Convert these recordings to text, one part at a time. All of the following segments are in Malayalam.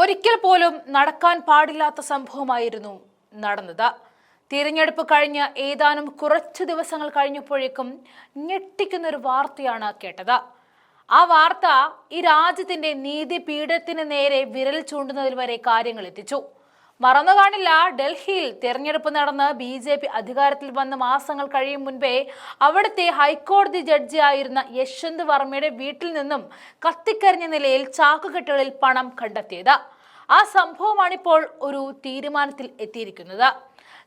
ഒരിക്കൽ പോലും നടക്കാൻ പാടില്ലാത്ത സംഭവമായിരുന്നു നടന്നത്. തിരഞ്ഞെടുപ്പ് കഴിഞ്ഞ് ഏതാനും കുറച്ച് ദിവസങ്ങൾ കഴിഞ്ഞപ്പോഴേക്കും ഞെട്ടിക്കുന്ന ഒരു വാർത്തയാണ് കേട്ടത്. ആ വാർത്ത ഈ രാജ്യത്തിന്റെ നീതിപീഠത്തിന് നേരെ വിരൽ ചൂണ്ടുന്നതിൽ വരെ കാര്യങ്ങൾ എത്തിച്ചു. മറന്നു കാണില്ല ഡൽഹിയിൽ തെരഞ്ഞെടുപ്പ് നടന്ന് ബി ജെ പി അധികാരത്തിൽ വന്ന് മാസങ്ങൾ കഴിയും മുൻപേ അവിടുത്തെ ഹൈക്കോടതി ജഡ്ജിയായിരുന്ന യശ്വന്ത് വർമ്മയുടെ വീട്ടിൽ നിന്നും കത്തിക്കരിഞ്ഞ നിലയിൽ ചാക്കുകെട്ടുകളിൽ പണം കണ്ടെത്തിയത്. ആ സംഭവമാണിപ്പോൾ ഒരു തീരുമാനത്തിൽ എത്തിയിരിക്കുന്നത്.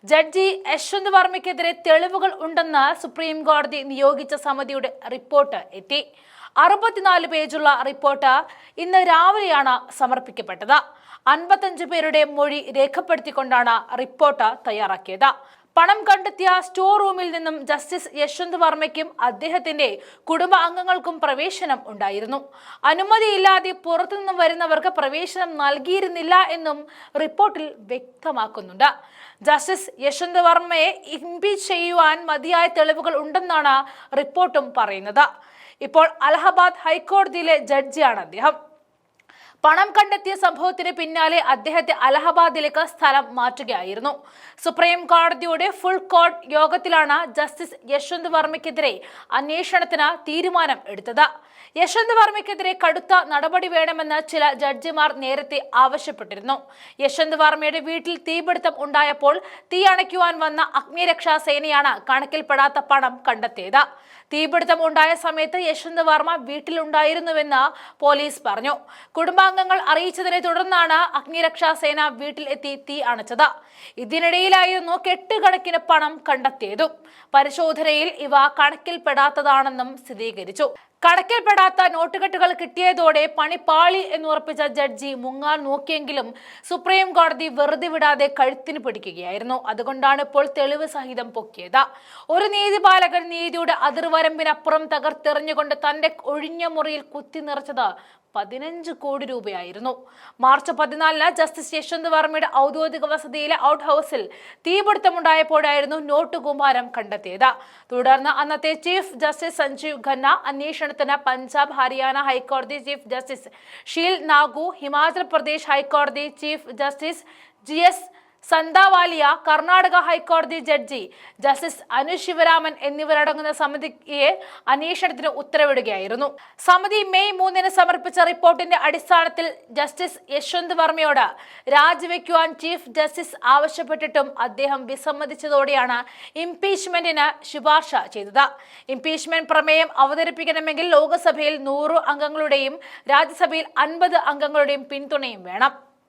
ജഡ്ജി യശ്വന്ത് വർമ്മയ്ക്കെതിരെ തെളിവുകൾ ഉണ്ടെന്ന് സുപ്രീം കോടതി നിയോഗിച്ച സമിതിയുടെ റിപ്പോർട്ട് എത്തി. അറുപത്തിനാല് പേജുള്ള റിപ്പോർട്ട് ഇന്ന് രാവിലെയാണ് സമർപ്പിക്കപ്പെട്ടത്. അൻപത്തഞ്ച് പേരുടെ മൊഴി രേഖപ്പെടുത്തിക്കൊണ്ടാണ് റിപ്പോർട്ട് തയ്യാറാക്കിയത്. പണം കണ്ടെത്തിയ സ്റ്റോർ റൂമിൽ നിന്നും ജസ്റ്റിസ് യശ്വന്ത് വർമ്മയ്ക്കും അദ്ദേഹത്തിന്റെ കുടുംബ അംഗങ്ങൾക്കും പ്രവേശനം ഉണ്ടായിരുന്നു. അനുമതിയില്ലാതെ പുറത്തുനിന്നും വരുന്നവർക്ക് പ്രവേശനം നൽകിയിരുന്നില്ല എന്നും റിപ്പോർട്ടിൽ വ്യക്തമാക്കുന്നുണ്ട്. ജസ്റ്റിസ് യശ്വന്ത് വർമ്മയെ ഇംപീച്ച് ചെയ്യുവാൻ മതിയായ തെളിവുകൾ ഉണ്ടെന്നാണ് റിപ്പോർട്ടും പറയുന്നത്. ഇപ്പോൾ അലഹബാദ് ഹൈക്കോടതിയിലെ ജഡ്ജിയാണ് അദ്ദേഹം. പണം കണ്ടെത്തിയ സംഭവത്തിന് പിന്നാലെ അദ്ദേഹത്തെ അലഹബാദിലേക്ക് സ്ഥലം മാറ്റുകയായിരുന്നു. സുപ്രീം കോടതിയുടെ ഫുൾ കോർട്ട് യോഗത്തിലാണ് ജസ്റ്റിസ് യശ്വന്ത് വർമ്മയ്ക്കെതിരെ അന്വേഷണത്തിന് തീരുമാനം എടുത്തത്. യശ്വന്ത് വർമ്മയ്ക്കെതിരെ കടുത്ത നടപടി വേണമെന്ന് ചില ജഡ്ജിമാർ നേരത്തെ ആവശ്യപ്പെട്ടിരുന്നു. യശ്വന്ത് വർമ്മയുടെ വീട്ടിൽ തീപിടുത്തം ഉണ്ടായപ്പോൾ തീ അണയ്ക്കുവാൻ വന്ന അഗ്നിരക്ഷാ സേനയാണ് കണക്കിൽപ്പെടാത്ത പണം കണ്ടെത്തിയത്. തീപിടുത്തം ഉണ്ടായ സമയത്ത് യശ്വന്ത് വർമ്മ വീട്ടിലുണ്ടായിരുന്നുവെന്ന് പോലീസ് പറഞ്ഞു. കുടുംബാംഗങ്ങൾ അറിയിച്ചതിനെ തുടർന്നാണ് അഗ്നിരക്ഷാ സേന വീട്ടിൽ എത്തി തീ അണച്ചത്. ഇതിനിടയിലായിരുന്നു കെട്ടുകണക്കിന് പണം കണ്ടെത്തിയതും. പരിശോധനയിൽ ഇവ കണക്കിൽപ്പെടാത്തതാണെന്നും സ്ഥിരീകരിച്ചു. കണക്കിൽപ്പെടാത്ത നോട്ടുകെട്ടുകൾ കിട്ടിയതോടെ പണി പാളി എന്നുറപ്പിച്ച ജഡ്ജി മുങ്ങാൻ നോക്കിയെങ്കിലും സുപ്രീം കോടതി വെറുതെ വിടാതെ കഴുത്തിന് പിടിക്കുകയായിരുന്നു. അതുകൊണ്ടാണ് ഇപ്പോൾ തെളിവ് സഹിതം പൊക്കിയത്. ഒരു നീതിപാലകൻ നീതിയുടെ അതിർവരമ്പിനപ്പുറം തകർത്തെറിഞ്ഞുകൊണ്ട് തന്റെ ഒഴിഞ്ഞ മുറിയിൽ കുത്തി നിറച്ചത് പതിനഞ്ച് കോടി രൂപയായിരുന്നു. മാർച്ച് പതിനാലിന് ജസ്റ്റിസ് യശ്വന്ത് വർമ്മയുടെ ഔദ്യോഗിക വസതിയിലെ ഔട്ട് ഹൗസിൽ തീപിടുത്തമുണ്ടായപ്പോഴായിരുന്നു നോട്ട് കുമാരം കണ്ടെത്തിയത്. തുടർന്ന് അന്നത്തെ ചീഫ് ജസ്റ്റിസ് സഞ്ജീവ് ഖന്ന അന്വേഷണത്തിന് പഞ്ചാബ് ഹരിയാന ഹൈക്കോടതി ചീഫ് ജസ്റ്റിസ് ഷീൽ നാഗു ഹിമാചൽ പ്രദേശ് ഹൈക്കോടതി chief justice G S Sandhawalia Karnataka ഹൈക്കോടതി ജഡ്ജി ജസ്റ്റിസ് അനു ശിവരാമൻ എന്നിവരടങ്ങുന്ന സമിതിയെ അന്വേഷണത്തിന് ഉത്തരവിടുകയായിരുന്നു. സമിതി മെയ് മൂന്നിന് സമർപ്പിച്ച റിപ്പോർട്ടിന്റെ അടിസ്ഥാനത്തിൽ ജസ്റ്റിസ് യശ്വന്ത് വർമ്മയോട് രാജിവെക്കുവാൻ ചീഫ് ജസ്റ്റിസ് ആവശ്യപ്പെട്ടിട്ടും അദ്ദേഹം വിസമ്മതിച്ചതോടെയാണ് ഇംപീച്ച്മെന്റിന് ശുപാർശ ചെയ്തത്. ഇംപീച്ച്മെന്റ് പ്രമേയം അവതരിപ്പിക്കണമെങ്കിൽ ലോക്സഭയിൽ നൂറ് അംഗങ്ങളുടെയും രാജ്യസഭയിൽ അൻപത് അംഗങ്ങളുടെയും പിന്തുണയും വേണം.